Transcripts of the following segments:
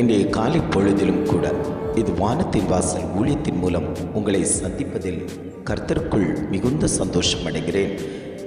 இன்றைய காலை பொழுதிலும் கூட இது வானத்தின் வாசல் ஊழியத்தின் மூலம் உங்களை சந்திப்பதில் கர்த்தருக்குள் மிகுந்த சந்தோஷம் அடைகிறேன்.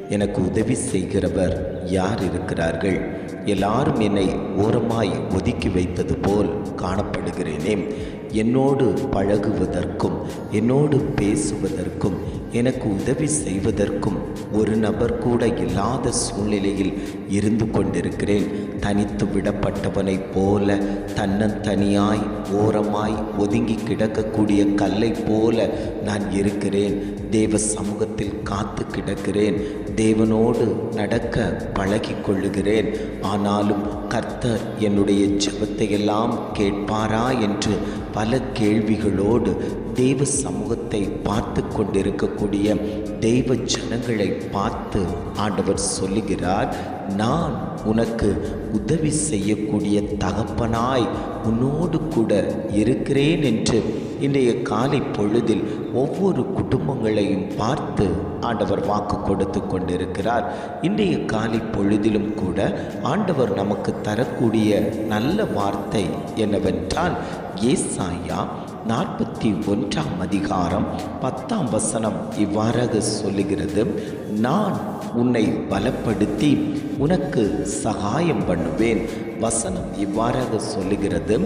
எனக்கு உதவி செய்கிறவர் யார் இருக்கிறார்கள்? எல்லாரும் என்னை ஓரமாய் ஒதுக்கி வைத்தது போல் காணப்படுகிறேனே. என்னோடு பழகுவதற்கும் என்னோடு பேசுவதற்கும் எனக்கு உதவி செய்வதற்கும் ஒரு நபர் கூட இல்லாத சூழ்நிலையில் இருந்து கொண்டிருக்கிறேன். தனித்து விடப்பட்டவனைப் போல தன்னந்தனியாய் ஓரமாய் ஒதுங்கி கிடக்கக்கூடிய கல்லை போல நான் இருக்கிறேன். தேவ சமூகத்தில் காத்து கிடக்கிறேன். தேவனோடு நடக்க பழகி கொள்ளுகிறேன். ஆனாலும் கர்த்தர் என்னுடைய ஜெபத்தை எல்லாம் கேட்பாரா என்று பல கேள்விகளோடு தெய்வ சமூகத்தை பார்த்து கொண்டிருக்கக்கூடிய தெய்வ ஜனங்களை பார்த்து ஆண்டவர் சொல்லுகிறார் நான் உனக்கு உதவி செய்யக்கூடிய தகப்பனாய் உன்னோடு கூட இருக்கிறேன் என்று இன்றைய காலை பொழுதில் ஒவ்வொரு குடும்பங்களையும் பார்த்து ஆண்டவர் வாக்கு கொடுத்து கொண்டிருக்கிறார். இன்றைய காலை பொழுதிலும் கூட ஆண்டவர் நமக்கு தரக்கூடிய நல்ல வார்த்தை என்னவென்றால் ஏசாயா நாற்பத்தி ஒன்றாம் அதிகாரம் பத்தாம் வசனம் இவ்வாறாக சொல்லுகிறது நான் உன்னை பலப்படுத்தி உனக்கு சகாயம் பண்ணுவேன். வசனம் இவ்வாறாக சொல்லுகிறது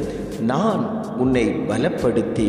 நான் உன்னை பலப்படுத்தி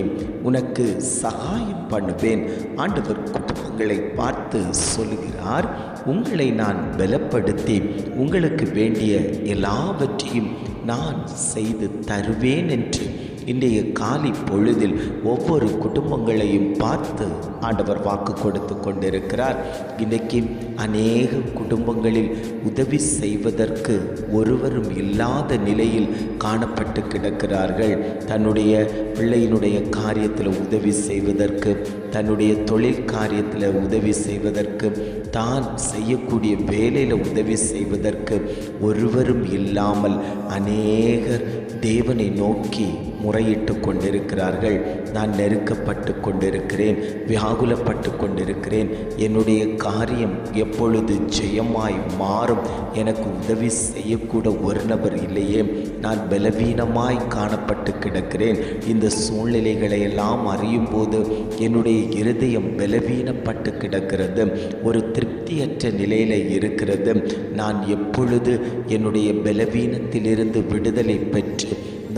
உனக்கு சகாயம் பண்ணுவேன். ஆண்டவர் குடும்பங்களை பார்த்து சொல்லுகிறார் உங்களை நான் பலப்படுத்தி உங்களுக்கு வேண்டிய எல்லாவற்றையும் நான் செய்து தருவேன் என்று இன்றைய காலை பொழுதில் ஒவ்வொரு குடும்பங்களையும் பார்த்து ஆண்டவர் வாக்கு கொடுத்து கொண்டிருக்கிறார். இன்றைக்கி அநேக குடும்பங்களில் உதவி செய்வதற்கு ஒருவரும் இல்லாத நிலையில் காணப்பட்டு கிடக்கிறார்கள். தன்னுடைய பிள்ளையினுடைய காரியத்தில் உதவி செய்வதற்கு தன்னுடைய தொழில் காரியத்தில் உதவி செய்வதற்கு தான் செய்யக்கூடிய வேலையில் உதவி செய்வதற்கு ஒருவரும் இல்லாமல் அநேகர் தேவனை நோக்கி முறையிட்டு கொண்டிருக்கிறார்கள். நான் நெருக்கப்பட்டு கொண்டிருக்கிறேன் வியாகுலப்பட்டு கொண்டிருக்கிறேன். என்னுடைய காரியம் எப்பொழுது ஜெயமாய் மாறும்? எனக்கு உதவி செய்யக்கூட ஒரு நபர் இல்லையே. நான் பலவீனமாய் காணப்பட்டு கிடக்கிறேன். இந்த சூழ்நிலைகளை எல்லாம் அறியும் போது என்னுடைய இருதயம் பலவீனப்பட்டு கிடக்கிறது. ஒரு திருப்தியற்ற நிலையில் இருக்கிறது. நான் எப்பொழுது என்னுடைய பலவீனத்திலிருந்து விடுதலை பெற்று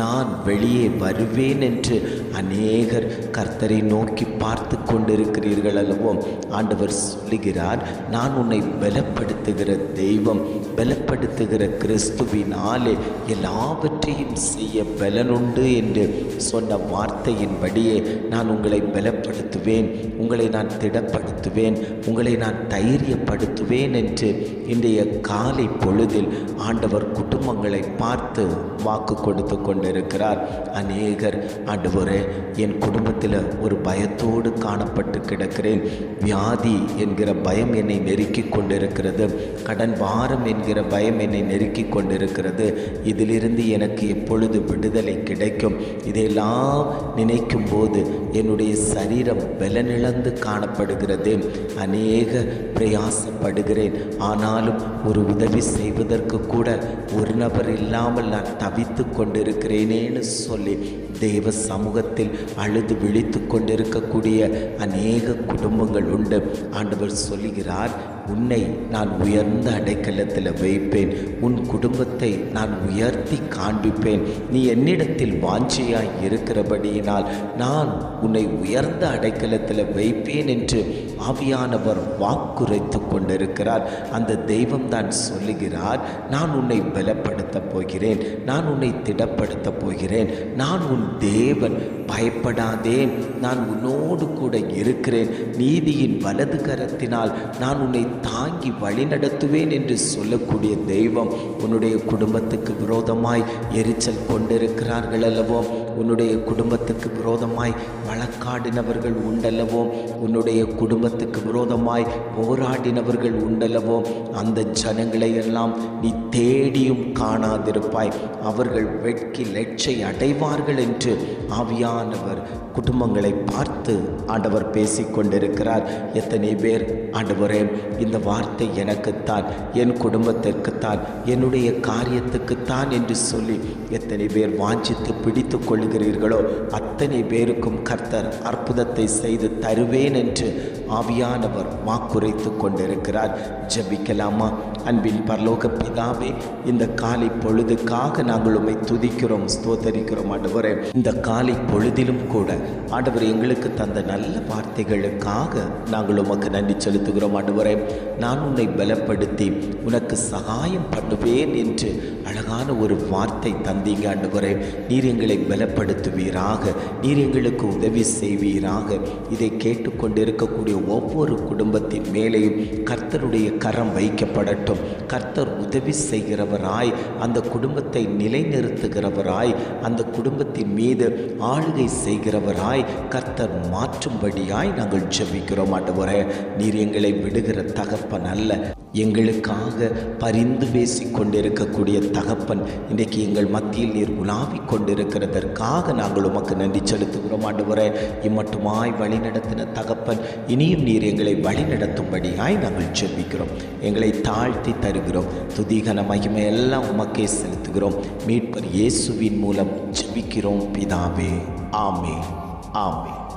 நான் வெளியே வருவேன் என்று அநேகர் கர்த்தரை நோக்கி பார்த்து கொண்டிருக்கிறீர்கள் அல்லவோ? ஆண்டவர் சொல்லுகிறார் நான் உன்னை பலப்படுத்துகிற தெய்வம் பலப்படுத்துகிற கிறிஸ்துவினாலே எல்லாவற்றையும் செய்ய பலனுண்டு என்று சொன்ன வார்த்தையின்படியே நான் உங்களை பலப்படுத்துவேன் உங்களை நான் திடப்படுத்துவேன் உங்களை நான் தைரியப்படுத்துவேன் என்று இன்றைய காலை பொழுதில் ஆண்டவர் குடும்பங்களை பார்த்து வாக்கு கொடுத்து கொண்டிருக்கிறார். அநேகர் ஆண்டவரே என் குடும்பத்தில் ஒரு பயத்தோடு காணப்பட்டு கிடக்கிறேன். வியாதி என்கிற பயம் என்னை நெருக்கி கொண்டிருக்கிறது. கடன் வாரம் என்கிற பயம் என்னை நெருக்கி கொண்டிருக்கிறது. இதிலிருந்து எனக்கு எப்பொழுது விடுதலை கிடைக்கும்? இதையெல்லாம் நினைக்கும் போது என்னுடைய சரீரம் பலனிழந்து காணப்படுகிறது. அநேக பிரயாசப்படுகிறேன். ஆனாலும் ஒரு உதவி செய்வதற்கு கூட ஒரு நபர் இல்லாமல் நான் தவித்து கொண்டிருக்கிறேனேன்னு சொல்லி தேவ சமூகத்தில் அழுது விழித்து கொண்டிருக்கக்கூடிய அநேக குடும்பங்கள் உண்டு. ஆண்டவர் சொல்லுகிறார் உன்னை நான் உயர்ந்த அடைக்கலத்தில் வைப்பேன். உன் குடும்பத்தை நான் உயர்த்தி காண்பிப்பேன். நீ என்னிடத்தில் வாஞ்சியாய் இருக்கிறபடியினால் நான் உன்னை உயர்ந்த அடைக்கலத்தில் வைப்பேன் என்று ஆவியானவர் வாக்குரைத்து கொண்டிருக்கிறார். அந்த தெய்வம் தான் சொல்லுகிறார் நான் உன்னை பலப்படுத்தப் போகிறேன். நான் உன்னை திடப்படுத்தப் போகிறேன். நான் உன் தேவன். பயப்படாதே. நான் உன்னோடு கூட இருக்கிறேன். நீதியின் வலது கரத்தினால் நான் உன்னை தாங்கி வழிநடத்துவேன் என்று சொல்லக்கூடிய தெய்வம் உன்னுடைய குடும்பத்துக்கு விரோதமாய் எரிச்சல் கொண்டிருக்கிறார்கள் அல்லவோ? உன்னுடைய குடும்பத்துக்கு விரோதமாய் வழக்காடினவர்கள் உண்டல்லவோ? உன்னுடைய குடும்பத்துக்கு விரோதமாய் போராடினவர்கள் உண்டல்லவோ? அந்த ஜனங்களை எல்லாம் நீ தேடியும் காணாதிருப்பாய். அவர்கள் வெட்கி லட்சை அடைவார்கள் என்று ஆவியானவர் குடும்பங்களை பார்த்து ஆண்டவர் பேசிக்கொண்டிருக்கிறார். எத்தனை பேர் ஆண்டவரே இந்த வார்த்தை எனக்குத்தான் என் குடும்பத்திற்குத்தான் என்னுடைய காரியத்துக்குத்தான் என்று சொல்லி எத்தனை பேர் வாஞ்சித்து பிடித்து கொள்ளுகிறீர்களோ அத்தனை பேருக்கும் கர்த்தர் அற்புதத்தை செய்து தருவேன் என்று ஆவியானவர் வாக்குரைத்து கொண்டிருக்கிறார். ஜெபிக்கலாமா? அன்பின் பரலோக பிதாவே இந்த காலை பொழுதுக்காக நாங்கள் உம்மை துதிக்கிறோம் ஸ்தோத்தரிக்கிறோம் ஆண்டவரே. இந்த காலை பொழுதிலும் கூட ஆண்டவர் எங்களுக்கு தந்த நல்ல வார்த்தைகளுக்காக நாங்கள் உமக்கு நன்றி செலுத்துகிறோம் ஆண்டவரே. நான் உன்னை பலப்படுத்தி உனக்கு சகாயம் பண்ணுவேன் என்று அழகான ஒரு வார்த்தை தந்தீங்க ஆண்டவரே. நீர் எங்களை பலப்படுத்துவீராக நீர் எங்களுக்கு உதவி செய்வீராக. இதை கேட்டுக்கொண்டிருக்கக்கூடிய ஒவ்வொரு குடும்பத்தின் மேலேயும் கர்த்தருடைய கரம் வைக்கப்படட்டும். கர்த்தர் உதவி செய்கிறவராய் அந்த குடும்பத்தை நிலைநிறுத்துகிறவராய் அந்த குடும்பத்தின் மீது ஆளுகை செய்கிறவராய் கர்த்தர் மாற்றும்படியாய் நாங்கள் ஜெபிக்கிறோம் ஆண்டவரே. நீர் எங்களை விடுகிற தகப்பன் அல்ல. எங்களுக்காக பரிந்து பேசி கொண்டிருக்கக்கூடிய தகப்பன் இன்றைக்கு எங்கள் மத்தியில் நீர் உலாவிக் கொண்டிருக்கிறதற்காக நாங்கள் உமக்கு நன்றி செலுத்துகிறோம். ஆண்டவரே இம்மட்டுமாய் வழிநடத்தின தகப்பன் இனியும் நீர் எங்களை வழிநடத்தும்படியாய் நாங்கள் ஜெபிக்கிறோம் எங்களை தாழ்த்தி தருகிறோம். துதிகன மகிமை எல்லாம் உமக்கே செலுத்துகிறோம். மீட்பர் இயேசுவின் மூலம் ஜெபிக்கிறோம். பிதாவே ஆமே ஆமே